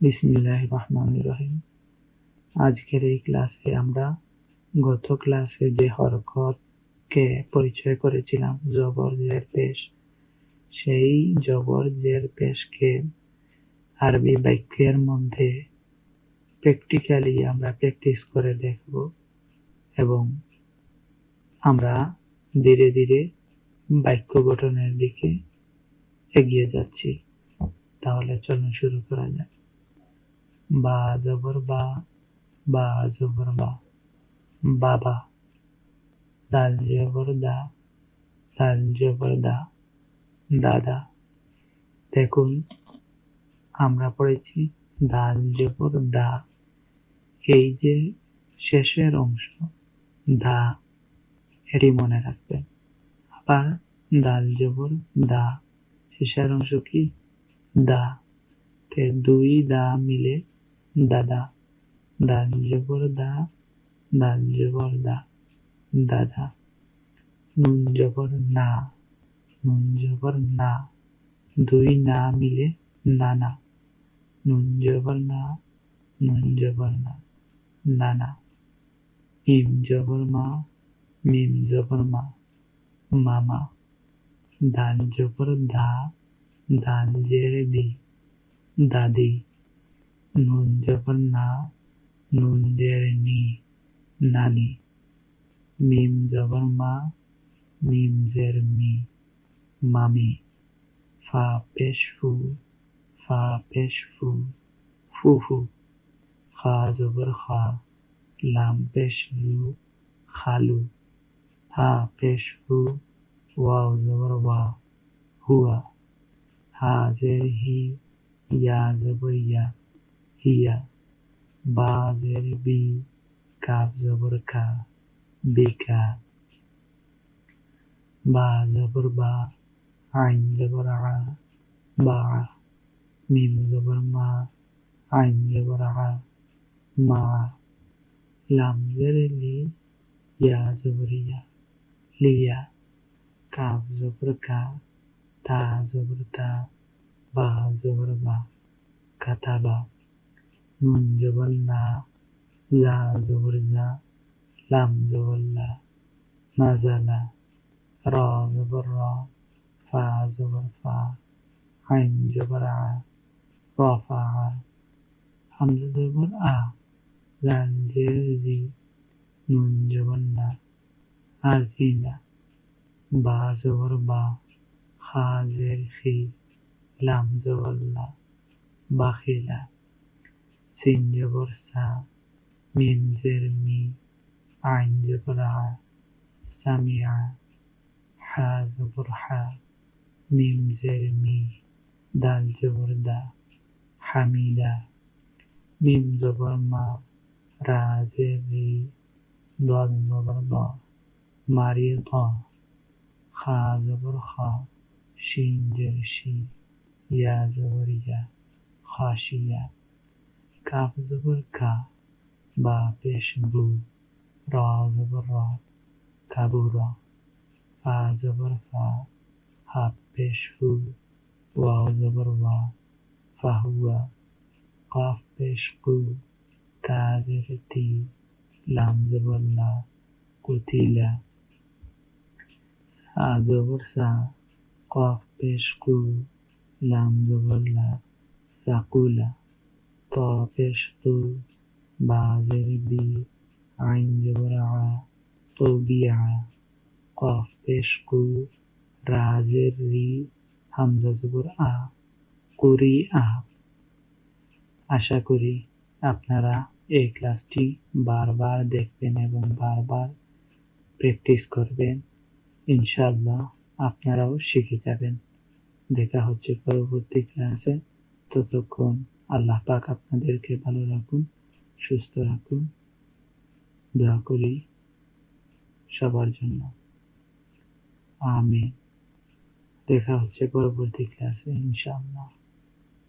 বিসমিল্লাহ রহমান রহিম। আজকের এই ক্লাসে আমরা গত ক্লাসে যে হরকতকে পরিচয় করেছিলাম, জবর জের পেশ, সেই জবর জের পেশকে আরবি বাক্যের মধ্যে প্র্যাকটিক্যালি আমরা প্র্যাকটিস করে দেখব এবং আমরা ধীরে ধীরে বাক্য গঠনের দিকে এগিয়ে যাচ্ছি। তাহলে চলুন শুরু করা যাক। বা জবর বা বা জবর বা বাবা দাল জবর দা দাল জবর দা, দাদা। দেখুন, আমরা পড়েছি দাল জবর দা। এই যে শেষের অংশ, দা, এটি মনে রাখবেন। আবার দাল জবর দা, শেষের অংশ কি? দা। তে দুই দা মিলে দাদা দাল জবর দা দাল জবর দা, দাদা, নুন জবর না, নুন জবর না, দুই না মিলে নানা, নুন জবর না, নুন জবর না, নানা মিম জবর মা, মিম জবর মা, মামা, দাল জবর দা, দাল জেরে দি দাদি নুন জবর না নুন জেরে নি নানি মিম জবর মা মিম জের মি মামি ফা পেশ ফু ফা পেশ ফু ফু ফু খা জবর খা লাম পেশ লু খালু হা পেশ হু ওয়াও জবর هي بازر بي كاف زبر كا بكا با زبر با عين زبر ع باع ميم زبر ما عين زبر ع ما لام زبر لي يا زبر يا ليا كاف زبر كا تا زبر تا با زبر با. كتبا نون زبر لا زا زبر زا لام زبر لا ما زلا را زبر را فا زبر فا عين زبر ع رافع حمزة زبر آ زان زير نون زبر نا عزينا با زبر با خا زير خي لام زبر بخيله செய்ய வருஷ மீன் ஜெர்மி عند برعة سمع حاز برحة ميم زرمي دال جبردا حميدا ميم زبر ما را زري دال زبر دا مريضا خا زبر خا شين جرشي يا كاف زبر كا با بيش بلو را زبر را كابورا فا زبر فا ها بيش هو واو زبر وا فهو قاف بيش قو تا زبر تي لام زبر لا قتيلا سا زبر سا قاف بيش قو لام زبر لا ساقولا. কু তা জের তি লাম জবর লা কুতিলা সা জবর সা কফ পেশ কু লাম জবর লা সাকুলা ত পেশ তু বা জের বি আইন জবর আ তবিয়া। কফ পেশ কু রা রি হামজা জবর আ কুরি আ আশা করি আপনারা এই ক্লাসটি বারবার দেখবেন এবং বারবার প্র্যাকটিস করবেন। ইনশাআল্লাহ আপনারাও শিখে যাবেন। দেখা হচ্ছে পরবর্তী ক্লাসে। ততক্ষণ আল্লাহ পাক আপনাদেরকে ভালো রাখুন, সুস্থ রাখুন। দোয়া করি সবার জন্য। আমি দেখা হচ্ছে পরবর্তী ক্লাসে ইনশাআল্লাহ।